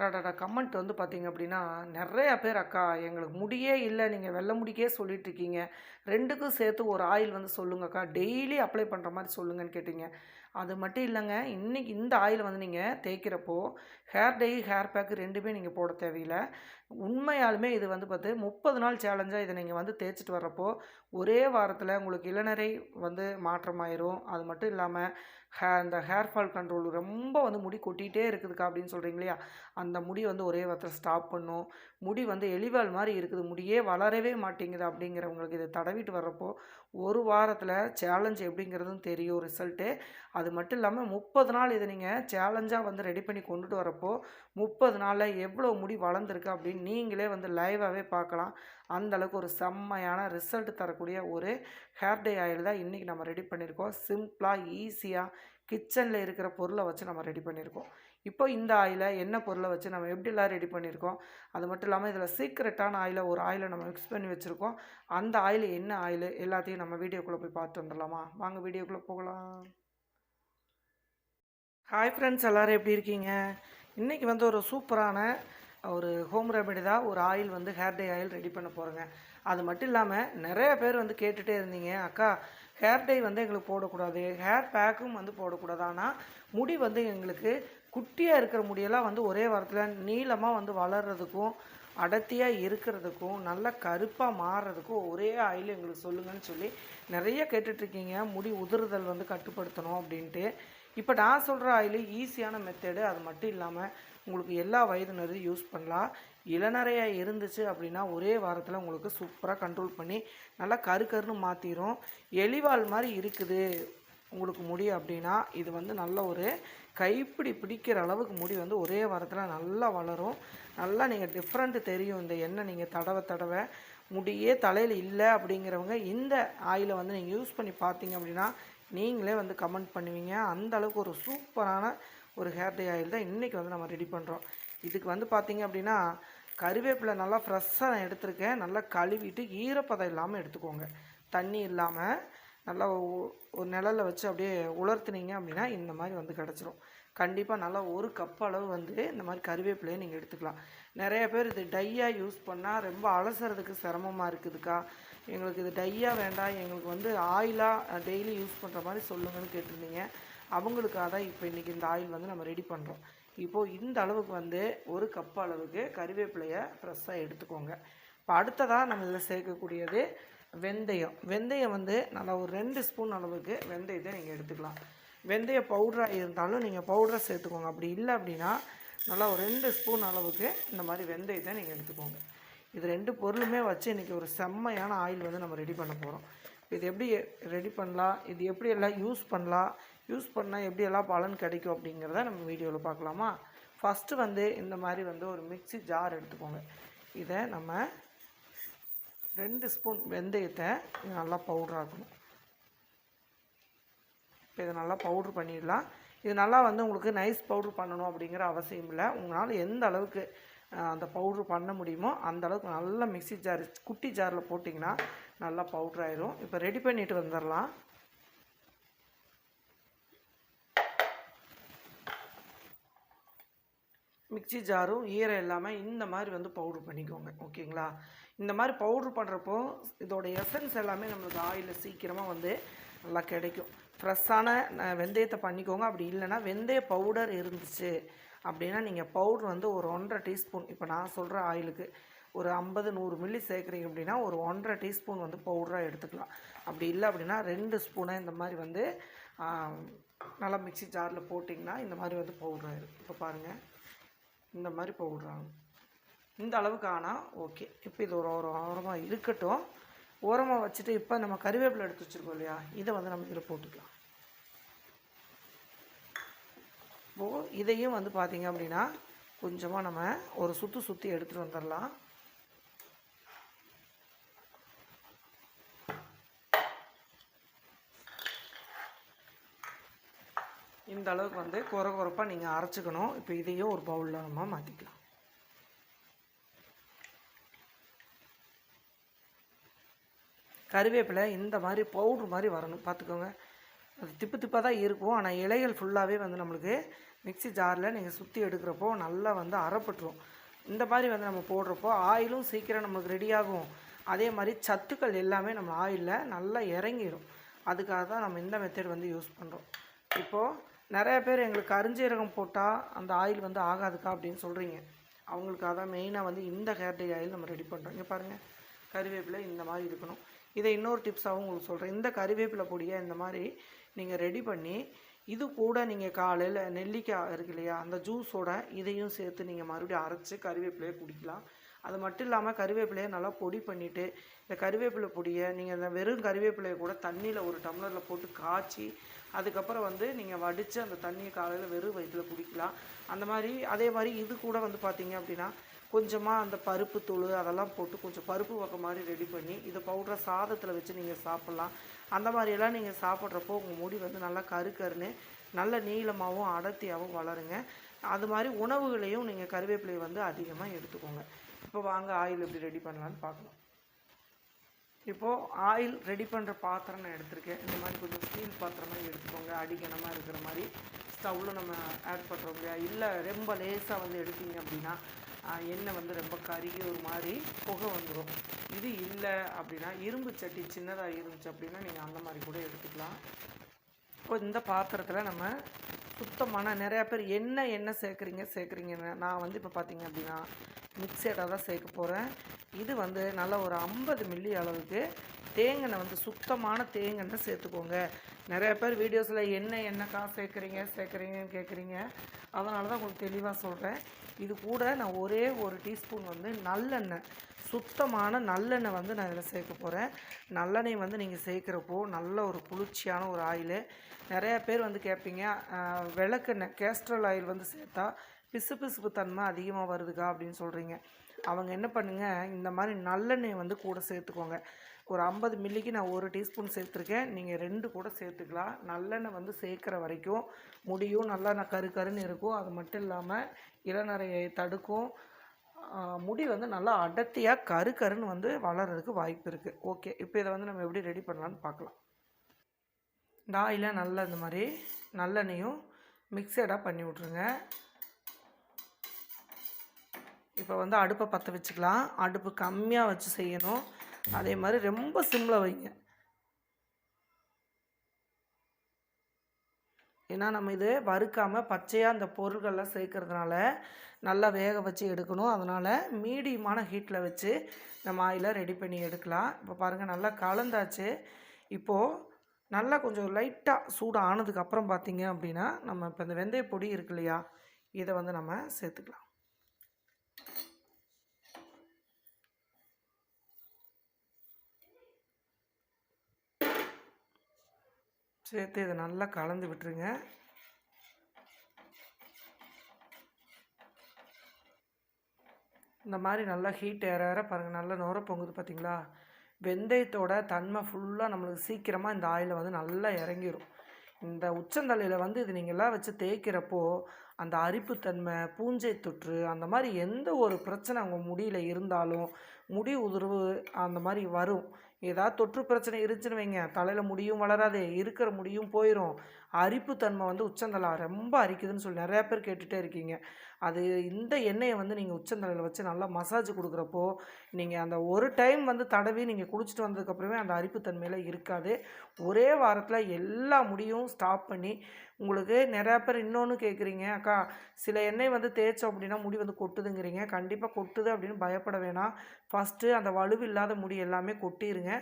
டாடாடா comment வந்து பார்த்தீங்க அப்படின்னா நிறைய பேர் அக்கா எங்களுக்கு முடியே இல்லை நீங்கள் வெள்ளை முடிக்கே சொல்லிகிட்ருக்கீங்க ரெண்டுக்கும் சேர்த்து ஒரு ஆயில் வந்து சொல்லுங்கக்கா. டெய்லி அப்ளை பண்ணுற மாதிரி சொல்லுங்கன்னு கேட்டீங்க. அது மட்டும் இல்லைங்க இன்றைக்கி இந்த ஆயில் வந்து நீங்கள் தேய்க்கிறப்போ ஹேர் டை ஹேர் பேக்கு ரெண்டுமே நீங்கள் போட தேவையில்லை. உண்மையாலுமே இது வந்து பார்த்து முப்பது நாள் சேலஞ்சாக இதை நீங்கள் வந்து தேய்ச்சிட்டு வர்றப்போ ஒரே வாரத்தில் உங்களுக்கு இளநரை வந்து மாற்றமாயிரும். அது மட்டும் இல்லாமல் ஹே இந்த ஹேர் ஃபால் கண்ட்ரோல் ரொம்ப வந்து முடி கொட்டிகிட்டே இருக்குதுக்கா அப்படின்னு சொல்கிறீங்க இல்லையா? அந்த முடி வந்து ஒரே வாரத்தில் ஸ்டாப் பண்ணும். முடி வந்து எலிவால் மாதிரி இருக்குது. முடியே வளரவே மாட்டேங்குது அப்படிங்கிறவங்களுக்கு இதை தடவிட்டு வர்றப்போ ஒரு வாரத்தில் சேலஞ்ச் எப்படிங்கிறதும் தெரியும் ரிசல்ட்டு அது மட்டும் இல்லாமல் முப்பது நாள் இதை நீங்கள் சேலஞ்சாக வந்து ரெடி பண்ணி கொண்டுட்டு வரப்போ முப்பது நாளில் எவ்வளோ முடி வளர்ந்துருக்கு அப்படின்னு நீங்களே வந்து லைவாகவே பார்க்கலாம். அந்த அளவுக்கு ஒரு செம்மையான ரிசல்ட் தரக்கூடிய ஒரு ஹேர் டே ஆயில் தான் இன்றைக்கி நம்ம ரெடி பண்ணியிருக்கோம். சிம்பிளாக ஈஸியாக கிச்சனில் இருக்கிற பொருளை வச்சு நம்ம ரெடி பண்ணியிருக்கோம். இப்போ இந்த ஆயிலை என்ன பொருளை வச்சு நம்ம எப்படிலாம் ரெடி பண்ணியிருக்கோம்? அது மட்டும் இல்லாமல் இதில் சீக்ரெட்டான ஆயிலை ஒரு ஆயிலை நம்ம மிக்ஸ் பண்ணி வச்சுருக்கோம். அந்த ஆயில் என்ன ஆயில் எல்லாத்தையும் நம்ம வீடியோக்குள்ளே போய் பார்த்து வந்துடலாமா? வாங்க வீடியோக்குள்ளே போகலாம். ஹாய் ஃப்ரெண்ட்ஸ் எல்லோரும் எப்படி இருக்கீங்க? இன்றைக்கி வந்து ஒரு சூப்பரான ஒரு ஹோம் ரெமெடி தான். ஒரு ஆயில் வந்து ஹேர் டே ஆயில் ரெடி பண்ண போகிறேங்க அது மட்டும் இல்லாமல் நிறைய பேர் வந்து கேட்டுகிட்டே இருந்தீங்க அக்கா ஹேர் டை வந்து எங்களுக்கு போடக்கூடாது. ஹேர் பேக்கும் வந்து போடக்கூடாது. ஆனால் முடி வந்து எங்களுக்கு குட்டியாக இருக்கிற முடியெல்லாம் வந்து ஒரே வாரத்தில் நீளமாக வந்து வளர்கிறதுக்கும் அடர்த்தியாக இருக்கிறதுக்கும் நல்ல கருப்பாக மாறுறதுக்கும் ஒரே ஆயில் எங்களுக்கு சொல்லுங்கன்னு சொல்லி நிறைய கேட்டுட்ருக்கீங்க முடி உதிர்தல் வந்து கட்டுப்படுத்தணும் அப்படின்ட்டு. இப்போ நான் சொல்கிற ஆயில் ஈஸியான மெத்தடு அது மட்டும் இல்லாமல் உங்களுக்கு எல்லா வயதினரும் யூஸ் பண்ணலாம். இளநறையாக இருந்துச்சு அப்படின்னா ஒரே வாரத்தில் உங்களுக்கு சூப்பராக கண்ட்ரோல் பண்ணி நல்லா கரு கருன்னு மாற்றிடும் எலிவால் மாதிரி இருக்குது உங்களுக்கு முடி அப்படின்னா இது வந்து நல்ல ஒரு கைப்பிடி பிடிக்கிற அளவுக்கு முடி வந்து ஒரே வாரத்தில் நல்லா வளரும். நல்லா நீங்கள் டிஃப்ரெண்ட்டு தெரியும் இந்த எண்ணெய் நீங்கள் தடவை தடவை. முடியே தலையில் இல்லை அப்படிங்கிறவங்க இந்த ஆயிலை வந்து நீங்கள் யூஸ் பண்ணி பார்த்தீங்க அப்படின்னா நீங்களே வந்து கமெண்ட் பண்ணுவீங்க. அந்த அளவுக்கு ஒரு சூப்பரான ஒரு ஹேர் டே ஆயில் தான் இன்றைக்கி வந்து நம்ம ரெடி பண்ணுறோம் இதுக்கு வந்து பார்த்திங்க அப்படின்னா கருவேப்பிலை நல்லா ஃப்ரெஷ்ஷாக நான் எடுத்திருக்கேன். நல்லா கழுவிட்டு ஈரப்பதம் இல்லாமல் எடுத்துக்கோங்க. தண்ணி இல்லாமல் நல்லா ஒரு நிழலில் வச்சு அப்படியே உலர்த்துனீங்க அப்படின்னா இந்த மாதிரி வந்து கிடச்சிரும். கண்டிப்பாக நல்லா ஒரு கப் அளவு வந்து இந்த மாதிரி கருவேப்பிலையை நீங்கள் எடுத்துக்கலாம். நிறைய பேர் இது டையாக யூஸ் பண்ணால் ரொம்ப அலசுறதுக்கு சிரமமாக இருக்குதுக்கா? எங்களுக்கு இது டையாக வேண்டாம். எங்களுக்கு வந்து ஆயிலாக டெய்லி யூஸ் பண்ணுற மாதிரி சொல்லுங்கன்னு கேட்டிருந்தீங்க. அவங்களுக்காக தான் இப்போ இன்றைக்கி இந்த ஆயில் வந்து நம்ம ரெடி பண்ணுறோம் இப்போது இந்த அளவுக்கு வந்து ஒரு கப் அளவுக்கு கறிவேப்பிலையை ஃப்ரெஷ்ஷாக எடுத்துக்கோங்க. இப்போ அடுத்ததாக நம்ம இதில் சேர்க்கக்கூடியது வெந்தயம். வெந்தயம் வந்து நல்லா ஒரு ரெண்டு ஸ்பூன் அளவுக்கு வெந்தயத்தை நீங்கள் எடுத்துக்கலாம். வெந்தய பவுடராக இருந்தாலும் நீங்கள் பவுடரை சேர்த்துக்கோங்க. அப்படி இல்லை அப்படின்னா நல்லா ஒரு ரெண்டு ஸ்பூன் அளவுக்கு இந்த மாதிரி வெந்தயத்தை நீங்கள் எடுத்துக்கோங்க. இது ரெண்டு பொருளுமே வச்சு இன்றைக்கி ஒரு செம்மையான ஆயில் வந்து நம்ம ரெடி பண்ண போகிறோம் இது எப்படி ரெடி பண்ணலாம்? இது எப்படி எல்லாம் யூஸ் பண்ணலாம்? யூஸ் பண்ணால் எப்படியெல்லாம் பலன் கிடைக்கும் அப்படிங்கிறத நம்ம வீடியோவில் பார்க்கலாமா? ஃபஸ்ட்டு வந்து இந்த மாதிரி வந்து ஒரு மிக்சி ஜார் எடுத்துக்கோங்க. இதை நம்ம ரெண்டு ஸ்பூன் வெந்தயத்தை நல்லா பவுட்ராக்கணும் இப்போ இதை நல்லா பவுட்ரு பண்ணிடலாம். இது நல்லா வந்து உங்களுக்கு நைஸ் பவுட்ரு பண்ணணும் அப்படிங்கிற அவசியம் இல்லை. உங்களால் எந்த அளவுக்கு அந்த பவுட்ரு பண்ண முடியுமோ அந்தளவுக்கு நல்லா மிக்சி ஜார் குட்டி ஜாரில் போட்டிங்கன்னா நல்லா பவுட்ரு ஆயிரும். இப்போ ரெடி பண்ணிட்டு வந்துடலாம் மிக்சி ஜாரும் ஈரம் இல்லாமல் இந்த மாதிரி வந்து பவுட்ரு பண்ணிக்கோங்க. ஓகேங்களா? இந்த மாதிரி பவுட்ரு பண்ணுறப்போ இதோட எசன்ஸ் எல்லாமே நம்மளுக்கு ஆயிலில் சீக்கிரமாக வந்து நல்லா கிடைக்கும். ஃப்ரெஷ்ஷான வெந்தயத்தை பண்ணிக்கோங்க. அப்படி இல்லைன்னா வெந்தய பவுடர் இருந்துச்சு. அப்படின்னா நீங்கள் பவுட்ரு வந்து ஒரு ஒன்றரை டீஸ்பூன் இப்போ நான் சொல்கிற ஆயிலுக்கு ஒரு ஐம்பது நூறு மில்லி சேர்க்குறீங்க அப்படின்னா ஒரு ஒன்றரை டீஸ்பூன் வந்து பவுடராக எடுத்துக்கலாம். அப்படி இல்லை அப்படின்னா ரெண்டு ஸ்பூனை இந்த மாதிரி வந்து நல்லா மிக்சி ஜாரில் போட்டிங்கன்னா இந்த மாதிரி வந்து பவுடராக இருக்கும் இப்போ பாருங்கள் இந்த மாதிரி பவுடராகும் இந்த அளவுக்கு ஆனால் ஓகே. இப்போ இது ஒரு ஒரு ஓரமாக இருக்கட்டும். ஓரமாக வச்சுட்டு இப்போ நம்ம கருவேப்பிலை எடுத்து வச்சுருக்கோம் இல்லையா? இதை வந்து நம்ம இதில் போட்டுக்கலாம். இப்போது இதையும் வந்து பார்த்திங்க அப்படின்னா கொஞ்சமாக நம்ம ஒரு சுற்று சுற்றி எடுத்துகிட்டு வந்துடலாம் இந்த அளவுக்கு வந்து குறை குறைப்பாக நீங்கள் அரைச்சிக்கணும். இப்போ இதையும் ஒரு பவுலில் நம்ம மாற்றிக்கலாம் கருவேப்பிலை இந்த மாதிரி பவுட்ரு மாதிரி வரணும். பார்த்துக்கோங்க அது திப்பு திப்பாக தான் இருக்கும். ஆனால் இலைகள் ஃபுல்லாகவே வந்து நம்மளுக்கு மிக்ஸி ஜாரில் நீங்கள் சுற்றி எடுக்கிறப்போ நல்லா வந்து அறப்பட்டுரும். இந்த மாதிரி வந்து நம்ம போடுறப்போ ஆயிலும் சீக்கிரம் நமக்கு ரெடியாகும் அதே மாதிரி சத்துக்கள் எல்லாமே நம்ம ஆயிலில் நல்லா இறங்கிடும் அதுக்காக தான் நம்ம இந்த மெத்தட் வந்து யூஸ் பண்ணுறோம் இப்போது நிறைய பேர் எங்களுக்கு கருஞ்சீரகம் போட்டால் அந்த ஆயில் வந்து ஆகாதுக்கா அப்படின்னு சொல்கிறீங்க அவங்களுக்காக தான் மெயினாக வந்து இந்த ஹேர் டை ஆயில் நம்ம ரெடி பண்ணுறோம் இங்கே பாருங்கள் கறிவேப்பிலை இந்த மாதிரி இருக்கணும். இதை இன்னொரு டிப்ஸாகவும் உங்களுக்கு சொல்கிறேன் இந்த கருவேப்பிலை பொடியை இந்த மாதிரி நீங்கள் ரெடி பண்ணி இது கூட நீங்கள் காலையில் நெல்லிக்காய் இருக்கு இல்லையா அந்த ஜூஸோட இதையும் சேர்த்து நீங்கள் மறுபடியும் அரைச்சி கறிவேப்பிலையை குடிக்கலாம். அது மட்டும் இல்லாமல் கறிவேப்பிலையை நல்லா பொடி பண்ணிவிட்டு இந்த கறிவேப்பிலை பொடியை நீங்கள் இந்த வெறும் கறிவேப்பிலையை கூட தண்ணியில் ஒரு டம்ளரில் போட்டு காய்ச்சி அதுக்கப்புறம் வந்து நீங்கள் வடித்து அந்த தண்ணியை காலையில் வெறும் வயிற்றில் குடிக்கலாம். அந்த மாதிரி அதே மாதிரி இது கூட வந்து பார்த்தீங்க அப்படின்னா கொஞ்சமாக அந்த பருப்பு தூள் அதெல்லாம் போட்டு கொஞ்சம் பருப்பு வகை மாதிரி ரெடி பண்ணி இதை பவுடரை சாதத்தில் வச்சு நீங்கள் சாப்பிட்லாம். அந்த மாதிரியெல்லாம் நீங்கள் சாப்பிட்றப்போ உங்கள் முடி வந்து நல்லா கரு கருன்னு நல்ல நீளமாகவும் அடர்த்தியாகவும் வளருங்க. அது மாதிரி உணவுகளையும் நீங்கள் கருவேப்பிலையை வந்து அதிகமாக எடுத்துக்கோங்க. இப்போ வாங்க ஆயில் எப்படி ரெடி பண்ணலான்னு பார்க்கலாம். இப்போது ஆயில் ரெடி பண்ணுற பாத்திரம் நான் எடுத்திருக்கேன். இந்த மாதிரி கொஞ்சம் ஸ்டீல் பாத்திரம் எடுத்துக்கோங்க. அடிக்கணமாக இருக்கிற மாதிரி ஸ்டவ்வில் நம்ம ஆட் பண்ணுறோம் இல்லையா? இல்லை ரொம்ப லேசாக வந்து எடுத்தீங்க அப்படின்னா எண்ணெய் வந்து ரொம்ப கருகி ஒரு மாதிரி புகை வந்துடும் இது இல்லை அப்படின்னா இரும்பு சட்டி சின்னதாக இருந்துச்சு அப்படின்னா நீங்கள் அந்த மாதிரி கூட எடுத்துக்கலாம். இப்போ இந்த பாத்திரத்தில் நம்ம சுத்தமான நிறையா பேர் என்ன எண்ணெய் சேர்க்குறீங்க சேர்க்குறீங்கன்னு நான் வந்து இப்போ பார்த்தீங்க அப்படின்னா மிக்சடாக தான் சேர்க்க போகிறேன் இது வந்து நல்ல ஒரு ஐம்பது மில்லி அளவுக்கு தேங்கெண்ணெய் வந்து சுத்தமான தேங்கெண்ணெய் சேர்த்துக்கோங்க. நிறைய பேர் வீடியோஸில் என்ன என்னக்கா சேர்க்குறீங்க சேர்க்குறீங்கன்னு கேட்குறீங்க அதனால தான் உங்களுக்கு தெளிவாக சொல்கிறேன் இது கூட நான் ஒரே ஒரு டீஸ்பூன் வந்து நல்லெண்ணெய் சுத்தமான நல்லெண்ணெய் வந்து நான் இதில் சேர்க்க போகிறேன் நல்லெண்ணெய் வந்து நீங்கள் சேர்க்குறப்போ நல்ல ஒரு குளிர்ச்சியான ஒரு ஆயில் நிறையா பேர் வந்து கேட்பீங்க விளக்கெண்ணெய் கேஸ்ட்ரல் ஆயில் வந்து சேர்த்தா பிசு பிசுப்பு தன்மை அதிகமாக வருதுக்கா? அப்படின்னு சொல்கிறீங்க அவங்க என்ன பண்ணுங்கள் இந்த மாதிரி நல்லெண்ணெய் வந்து கூட சேர்த்துக்கோங்க. ஒரு ஐம்பது மில்லிக்கு நான் ஒரு டீஸ்பூன் சேர்த்துருக்கேன். நீங்கள் ரெண்டு கூட சேர்த்துக்கலாம். நல்லெண்ணெய் வந்து சேர்க்குற வரைக்கும் முடியும். நல்லா நான் கரு கருன்னு இருக்கும். அது மட்டும் இல்லாமல் இளநரையை தடுக்கும். முடி வந்து நல்லா அடர்த்தியாக கரு கருன்னு வந்து வளர்கிறதுக்கு வாய்ப்பு இருக்குது ஓகே இப்போ இதை வந்து நம்ம எப்படி ரெடி பண்ணலான்னு பார்க்கலாம். இந்த நல்லா இந்த மாதிரி நல்லெண்ணையும் மிக்சடாக பண்ணி விட்ருங்க இப்போ வந்து அடுப்பை பற்ற வச்சுக்கலாம். அடுப்பு கம்மியாக வச்சு செய்யணும். அதே மாதிரி ரொம்ப சிம்மில் வைங்க. ஏன்னா நம்ம இது வறுக்காமல் பச்சையாக அந்த பொருள்கள்லாம் சேர்க்கறதுனால நல்லா வேக வச்சு எடுக்கணும். அதனால் மீடியமான ஹீட்டில் வச்சு நம்ம ஆயிலை ரெடி பண்ணி எடுக்கலாம். இப்போ பாருங்கள் நல்லா கலந்தாச்சு. இப்போது நல்லா கொஞ்சம் லைட்டாக சூடு பார்த்திங்க அப்படின்னா நம்ம இப்போ இந்த வெந்தய பொடி இருக்கு இல்லையா இதை வந்து நம்ம சேர்த்துக்கலாம். சேர்த்து இதை நல்லா கலந்து விட்டுருங்க. இந்த மாதிரி நல்லா ஹீட் ஏற ஏற பாருங்கள் நல்லா நுர பொங்குது பார்த்தீங்களா வெந்தயத்தோட தன்மை ஃபுல்லாக நம்மளுக்கு சீக்கிரமாக இந்த ஆயில் வந்து நல்லா இறங்கிரும். இந்த உச்சந்தலையில் வந்து இது நீங்கள்லாம் வச்சு தேய்க்கிறப்போ அந்த அரிப்புத்தன்மை பூஞ்சை தொற்று அந்த மாதிரி எந்த ஒரு பிரச்சனை உங்கள் முடியில் இருந்தாலும் முடி உதிர்வு அந்த மாதிரி வரும். ஏதாவது தொற்று பிரச்சனை இருந்துச்சுன்னு வைங்க. தலையில் முடியும் வளராது இருக்கிற முடியும் போயிடும் அரிப்புத்தன்மை வந்து உச்சந்தலா ரொம்ப அரிக்குதுன்னு சொல்லி நிறையா பேர் கேட்டுகிட்டே இருக்கீங்க. அது இந்த எண்ணெயை வந்து நீங்கள் உச்சந்தலையில் வச்சு நல்லா மசாஜ் கொடுக்குறப்போ நீங்கள் அந்த ஒரு டைம் வந்து தடவி நீங்கள் குளிச்சுட்டு வந்ததுக்கப்புறமே அந்த அரிப்புத்தன்மையில் இருக்காது. ஒரே வாரத்தில் எல்லா முடியும் ஸ்டாப் பண்ணி உங்களுக்கு நிறையா பேர் இன்னொன்று கேட்குறீங்க அக்கா சில எண்ணெய் வந்து தேய்ச்சோம் அப்படின்னா முடி வந்து கொட்டுதுங்கிறீங்க கண்டிப்பாக கொட்டுது அப்படின்னு பயப்பட வேணாம். ஃபஸ்ட்டு அந்த வலுவு இல்லாத முடி எல்லாமே கொட்டிடுங்க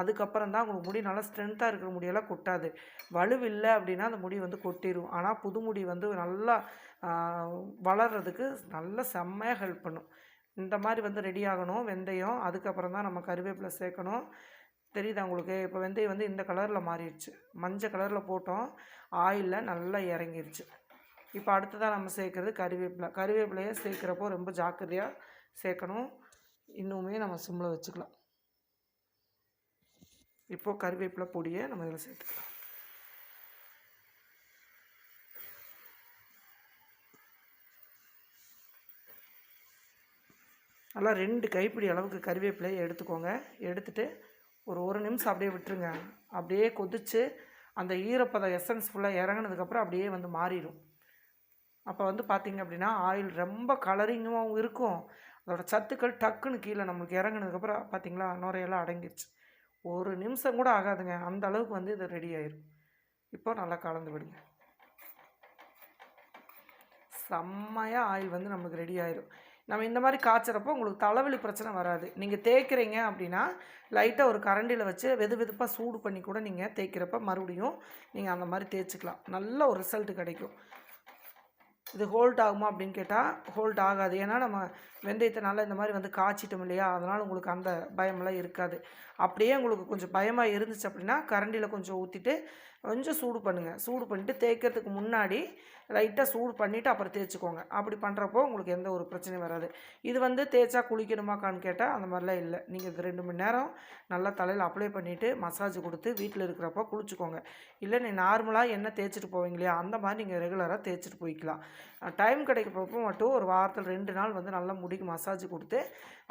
அதுக்கப்புறம் தான் உங்களுக்கு முடி நல்லா ஸ்ட்ரென்த்தாக இருக்கிற முடியெல்லாம் கொட்டாது. வலுவில்லை அப்படின்னா அந்த முடி வந்து கொட்டிடும் ஆனால் புது முடி வந்து நல்லா வளர்கிறதுக்கு வளர்றதுக்கு நல்ல செம்மையாக ஹெல்ப் பண்ணும். இந்த மாதிரி வந்து ரெடி ஆகணும் வெந்தயம் அதுக்கப்புறம் தான் நம்ம கருவேப்பிலை சேர்க்கணும். தெரியுதா உங்களுக்கு? இப்போ வெந்தயம் வந்து இந்த கலரில் மாறிடுச்சு. மஞ்சள் கலரில் போட்டோம் ஆயிலில் நல்லா இறங்கிருச்சு. இப்போ அடுத்ததாக நம்ம சேர்க்குறது கருவேப்பிலை. கருவேப்பிலையை சேர்க்குறப்போ ரொம்ப ஜாக்கிரதையாக சேர்க்கணும். இன்னுமே நம்ம சிம்மில் வச்சுக்கலாம். இப்போது கருவேப்பிலை பொடியை நம்ம இதில் சேர்த்துக்கலாம். நல்லா ரெண்டு கைப்பிடி அளவுக்கு கருவேப்பிலையை எடுத்துக்கோங்க. எடுத்துகிட்டு ஒரு ஒரு நிமிஷம் அப்படியே விட்டுருங்க. அப்படியே கொதித்து அந்த ஈரப்பதம் எசன்ஸ் ஃபுல்லாக இறங்குனதுக்கப்புறம் அப்படியே வந்து மாறிடும். அப்போ வந்து பார்த்திங்க அப்படின்னா ஆயில் ரொம்ப கலரிங்காகவும் இருக்கும். அதோட சத்துக்கள் டக்குன்னு கீழே நம்மளுக்கு இறங்குனதுக்கப்புறம் பார்த்திங்களா நுரையெல்லாம் அடங்கிடுச்சு ஒரு நிமிஷம் கூட ஆகாதுங்க. அந்த அளவுக்கு வந்து இது ரெடி ஆயிரும். இப்போ நல்லா கலந்து விடுங்க. செம்மையாக ஆயில் வந்து நம்மளுக்கு ரெடி ஆயிரும். நம்ம இந்த மாதிரி காய்ச்சறப்போ உங்களுக்கு தலைவலி பிரச்சனை வராது. நீங்கள் தேய்க்கிறீங்க அப்படின்னா லைட்டாக ஒரு கரண்டியில் வச்சு வெது வெதுப்பாக சூடு பண்ணி கூட நீங்கள் தேய்க்கிறப்ப மறுபடியும் நீங்கள் அந்த மாதிரி தேய்ச்சிக்கலாம். நல்ல ஒரு ரிசல்ட் கிடைக்கும். இது ஹோல்ட் ஆகுமா அப்படின்னு கேட்டால் ஹோல்ட் ஆகாது. ஏன்னா நம்ம வெந்தயத்தினால இந்த மாதிரி வந்து காய்ச்சிட்டோம் இல்லையா? அதனால் உங்களுக்கு அந்த பயமெல்லாம் இருக்காது. அப்படியே உங்களுக்கு கொஞ்சம் பயமாக இருந்துச்சு அப்படின்னா கரண்டியில் கொஞ்சம் ஊற்றிட்டு கொஞ்சம் சூடு பண்ணுங்கள் சூடு பண்ணிவிட்டு தேய்க்கிறதுக்கு முன்னாடி லைட்டாக சூடு பண்ணிவிட்டு அப்புறம் தேய்ச்சிக்கோங்க. அப்படி பண்ணுறப்போ உங்களுக்கு எந்த ஒரு பிரச்சனையும் வராது. இது வந்து தேய்ச்சா குளிக்கணுமாக்கான்னு கேட்டால் அந்த மாதிரிலாம் இல்லை. நீங்கள் இது ரெண்டு மணி நேரம் நல்லா தலையில் அப்ளை பண்ணிவிட்டு மசாஜ் கொடுத்து வீட்டில் இருக்கிறப்போ குளிச்சுக்கோங்க. இல்லை நீ நார்மலாக என்ன தேய்ச்சிட்டு போவீங்க இல்லையா அந்த மாதிரி நீங்கள் ரெகுலராக தேய்ச்சிட்டு போய்க்கலாம். டைம் கிடைக்கிறப்போ மட்டும் ஒரு வாரத்தில் ரெண்டு நாள் வந்து நல்லா முடிக்கு மசாஜ் கொடுத்து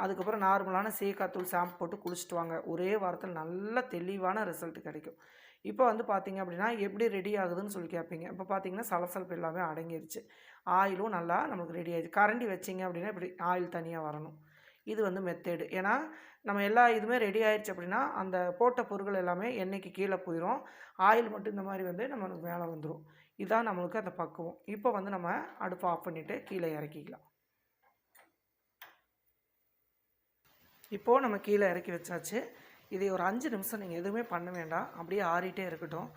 அதுக்கப்புறம் நார்மலான சீக்காத்தூள் ஷாம்பு போட்டு குளிச்சுட்டு வாங்க. ஒரே வாரத்தில் நல்ல தெளிவான ரிசல்ட் கிடைக்கும். இப்போ வந்து பார்த்தீங்க அப்படின்னா எப்படி ரெடி ஆகுதுன்னு சொல்லி கேட்பீங்க இப்போ பார்த்தீங்கன்னா சலசலப்பு எல்லாமே அடங்கிருச்சு. ஆயிலும் நல்லா நமக்கு ரெடி ஆயிடுச்சு. கரண்டி வச்சிங்க அப்படின்னா இப்படி ஆயில் தனியாக வரணும். இது வந்து மெத்தேடு ஏன்னா நம்ம எல்லா இதுவுமே ரெடி ஆயிடுச்சு அப்படின்னா அந்த போட்ட பொருட்கள் எல்லாமே எண்ணெய்க்கு கீழே போயிடும் ஆயில் மட்டும் இந்த மாதிரி வந்து நம்மளுக்கு மேலே வந்துடும் இதுதான் நம்மளுக்கு அந்த பக்குவம். இப்போ வந்து நம்ம அடுப்பை ஆஃப் பண்ணிவிட்டு கீழே இறக்கிக்கலாம். இப்போது நம்ம கீழே இறக்கி வச்சாச்சு. இதை ஒரு அஞ்சு நிமிஷம் நீங்கள் எதுவுமே பண்ண வேண்டாம். அப்படியே ஆறிட்டே இருக்கட்டும்.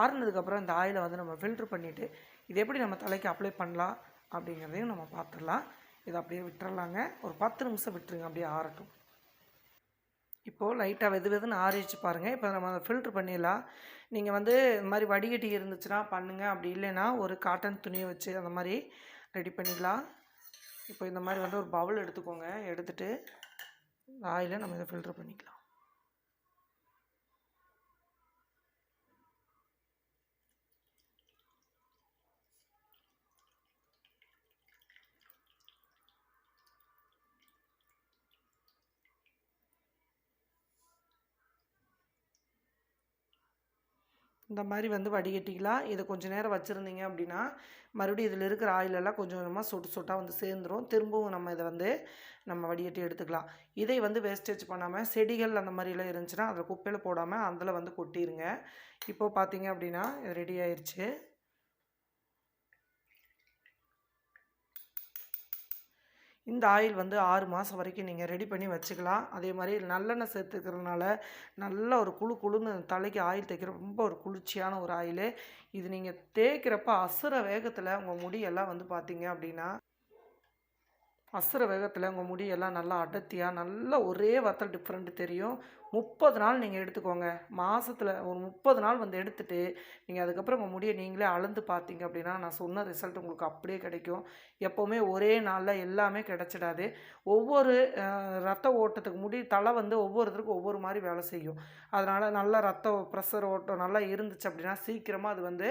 ஆறுனதுக்கப்புறம் இந்த ஆயிலை வந்து நம்ம ஃபில்ட்ரு பண்ணிவிட்டு இது எப்படி நம்ம தலைக்கு அப்ளை பண்ணலாம் அப்படிங்கிறதையும் நம்ம பார்த்துடலாம். இதை அப்படியே விட்டுறலாங்க. ஒரு பத்து நிமிஷம் விட்டுருங்க அப்படியே ஆறட்டும். இப்போது லைட்டாக வெது வெதுன்னு ஆறிச்சு பாருங்கள் இப்போ நம்ம அதை ஃபில்ட்ரு பண்ணிடலாம். நீங்கள் வந்து இந்த மாதிரி வடிகட்டி இருந்துச்சுன்னா பண்ணுங்கள் அப்படி இல்லைன்னா ஒரு காட்டன் துணியை வச்சு அந்த மாதிரி ரெடி பண்ணிடலாம். இப்போ இந்த மாதிரி வந்து ஒரு பவுல் எடுத்துக்கோங்க. எடுத்துகிட்டு ஆயிலை நம்ம இதை ஃபில்ட்ரு பண்ணிக்கலாம். இந்த மாதிரி வந்து வடிகட்டிக்கலாம். இதை கொஞ்சம் நேரம் வச்சுருந்தீங்க அப்படின்னா மறுபடியும் இதில் இருக்கிற ஆயிலெல்லாம் கொஞ்சம் கொஞ்சமாக சொட்டு சொட்டாக வந்து சேர்ந்துரும். திரும்பவும் நம்ம இதை வந்து நம்ம வடிகட்டி எடுத்துக்கலாம். இதை வந்து வேஸ்டேஜ் பண்ணாமல் செடிகள் அந்த மாதிரிலாம் இருந்துச்சுன்னா அதில் குப்பையில் போடாமல் அதில் வந்து கொட்டிடுங்க இப்போது பார்த்தீங்க அப்படின்னா இது ரெடி ஆயிடுச்சு இந்த ஆயில் வந்து ஆறு மாதம் வரைக்கும் நீங்கள் ரெடி பண்ணி வச்சுக்கலாம். அதே மாதிரி நல்லெண்ணெய் சேர்த்துக்கிறதுனால நல்ல ஒரு குழு குழுன்னு தலைக்கு ஆயில் தேய்க்கிற ரொம்ப ஒரு குளிர்ச்சியான ஒரு ஆயில். இது நீங்கள் தேய்க்கிறப்ப அசுர வேகத்தில் உங்கள் முடியெல்லாம் வந்து பார்த்தீங்க அப்படின்னா அசுர வேகத்தில் உங்கள் முடியெல்லாம் நல்லா அடர்த்தியாக நல்லா ஒரே வார்த்தை டிஃப்ரெண்ட் தெரியும். முப்பது நாள் நீங்கள் எடுத்துக்கோங்க. மாதத்தில் ஒரு முப்பது நாள் வந்து எடுத்துகிட்டு நீங்கள் அதுக்கப்புறம் உங்கள் முடியை நீங்களே அளந்து பார்த்தீங்க அப்படின்னா நான் சொன்ன ரிசல்ட் உங்களுக்கு அப்படியே கிடைக்கும். எப்போவுமே ஒரே நாளில் எல்லாமே கிடச்சிடாது. ஒவ்வொரு ரத்த ஓட்டத்துக்கு முடி தலை வந்து ஒவ்வொருத்தருக்கும் ஒவ்வொரு மாதிரி வேலை செய்யும். அதனால் நல்ல ரத்த ப்ரெஷர் ஓட்டம் நல்லா இருந்துச்சு அப்படின்னா சீக்கிரமாக அது வந்து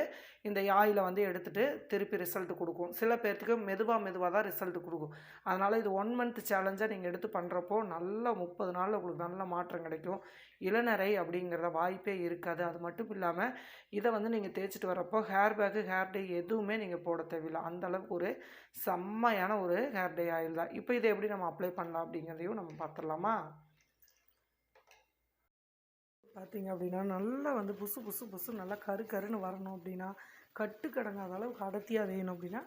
இந்த யாயில் வந்து எடுத்துகிட்டு திருப்பி ரிசல்ட் கொடுக்கும். சில பேர்த்துக்கு மெதுவாக மெதுவாக தான் ரிசல்ட் கொடுக்கும். அதனால் இது ஒன் மந்த் சேலஞ்சாக நீங்கள் எடுத்து பண்ணுறப்போ நல்ல முப்பது நாளில் உங்களுக்கு நல்ல மாற்றம் கிடைக்கும். இளநரை அப்படிங்கிறத வாய்ப்பே இருக்காது. அது மட்டும் இல்லாமல் இதை வந்து நீங்கள் தேய்ச்சிட்டு வரப்போ ஹேர் பேக்கு ஹேர் டே எதுவுமே நீங்கள் போட தேவையில்லை. அந்த அளவுக்கு ஒரு செம்மையான ஒரு ஹேர் டே ஆயில் தான் இப்போ இதை எப்படி நம்ம அப்ளை பண்ணலாம் அப்படிங்கிறதையும் நம்ம பார்த்துடலாமா? பார்த்தீங்க அப்படின்னா நல்லா வந்து புசு புசு புசு நல்லா கரு கருன்னு வரணும் அப்படின்னா கட்டு கடங்காத அளவுக்கு அடர்த்தியாக வேணும் அப்படின்னா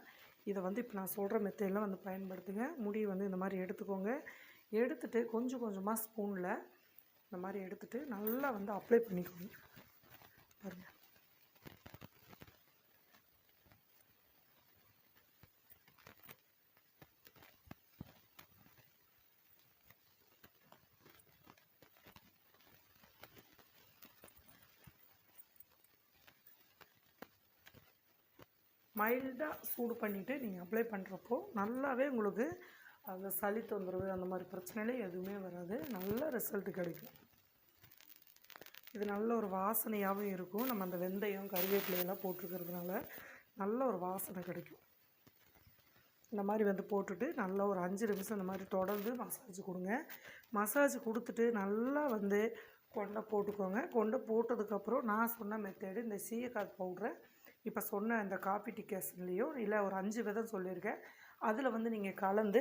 இதை வந்து இப்போ நான் சொல்கிற மெத்தையெல்லாம் வந்து பயன்படுத்துங்க. முடியை வந்து இந்த மாதிரி எடுத்துக்கோங்க. எடுத்துகிட்டு கொஞ்சம் கொஞ்சமாக ஸ்பூனில் இந்த மாதிரி எடுத்துட்டு நல்லா வந்து அப்ளை பண்ணிக்கோங்க. பாருங்கள் மைல்டாக சூடு பண்ணிவிட்டு நீங்கள் அப்ளை பண்ணுறப்போ நல்லாவே உங்களுக்கு அது சளி தொந்தரவு அந்த மாதிரி பிரச்சனைகளே எதுவுமே வராது. நல்ல ரிசல்ட் கிடைக்கும். இது நல்ல ஒரு வாசனையாகவும் இருக்கும். நம்ம அந்த வெந்தயம் கருவேப்பிலையெல்லாம் போட்டிருக்கிறதுனால நல்ல ஒரு வாசனை கிடைக்கும். இந்த மாதிரி வந்து போட்டுட்டு நல்லா ஒரு அஞ்சு நிமிஷம் இந்த மாதிரி தொடர்ந்து மசாஜ் கொடுங்க. மசாஜ் கொடுத்துட்டு நல்லா வந்து கொண்டை போட்டுக்கோங்க. கொண்டை போட்டதுக்கப்புறம் நான் சொன்ன மெத்தேடு இந்த சீயக்காய் பவுட்ரை இப்போ சொன்ன இந்த காப்பி டிக்கேஷன்லேயோ இல்லை ஒரு அஞ்சு விதம் சொல்லியிருக்கேன். அதில் வந்து நீங்கள் கலந்து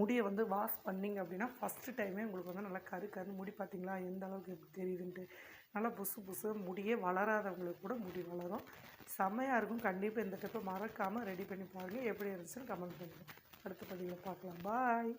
முடியை வந்து வாஷ் பண்ணிங்க அப்படின்னா ஃபஸ்ட்டு டைமே உங்களுக்கு வந்து நல்லா கரு கரு முடி பார்த்தீங்களா? எந்த அளவுக்கு எப்படி தெரியுதுன்ட்டு. நல்லா புசு புசு முடியே வளராதவங்களுக்கு கூட முடி வளரும். செம்மையாக இருக்கும். கண்டிப்பாக இந்த டைப்பை மறக்காமல் ரெடி பண்ணி பாருங்கள் எப்படி இருந்துச்சுன்னு கமெண்ட் பண்ணுங்கள் அடுத்த பதிவில் பார்க்கலாம். பாய்